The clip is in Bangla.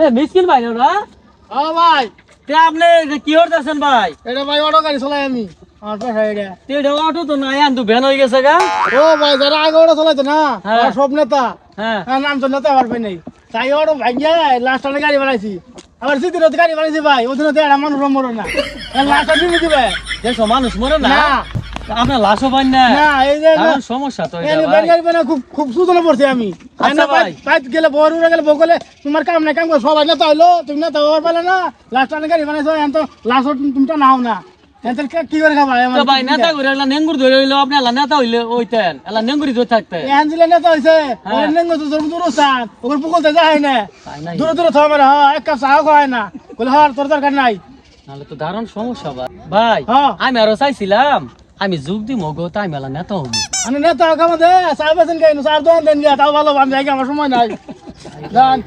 এ মিসকিন ভাই না ও ভাই তে আপনি কি করতেছেন ভাই? এটা ভাই অটো গাড়ি চালাই আমি। আমার পেশা এটা তে এটা অটো তো নাই ভ্যান হয়ে গেছে গা। ও ভাই যারা আগে অটো চালাইতো না হ্যাঁ। সব নেতা। হ্যাঁ। হ্যাঁ নাম তো নেতা পারবে নাই। তাই অটো ভাগ্যে লাস্ট টানে গাড়ি বানাইছি। আবার সিদ্ধিরত গাড়ি বানাইছি ভাই ওদিনও তো একটা মানুষ মরে না। লাস্ট দিবে দেখো মানুষ মরে না। আপনার লাশও পান না। না এই যে সমস্যা তো খুব খুব সুতলে পড়ছি আমি। আচ্ছা গেলে বড় উড়ে গেলে বউ গেলে তোমার কাম নাই কাম করে সবাই নেতা হইল তুমি নেতা হওয়ার পালে না। লাস্ট টানে গাড়ি বানাইছো এখন তো লাস্ট তুমি নাও না। কি করে খাবা? ভাই নেতা করে? এলা নেঙ্গুর ধরে হইল আপনি এলা নেতা হইলে ওইতেন এলা নেঙ্গুরি ধরে থাকতে এখন দিলে নেতা হইছে হ্যাঁ। ওর নেঙ্গো তো দূর দূর স্থান ওর পুকুলতে যায় না। দূরে দূরে থামে না এক কাপ চা খায় না। বলে তোর দরকার নাই। নাহলে তো দারুণ সমস্যা ভাই। ভাই। আমি আরও চাইছিলাম আমি যুগ দি মগো তাই মেলা নেতা হব। আমি নেতা কামা দে চা বেছেন খাই চার দোয়ান দেন গিয়া তাও ভালো বান জায়গা আমার সময় নাই। যান।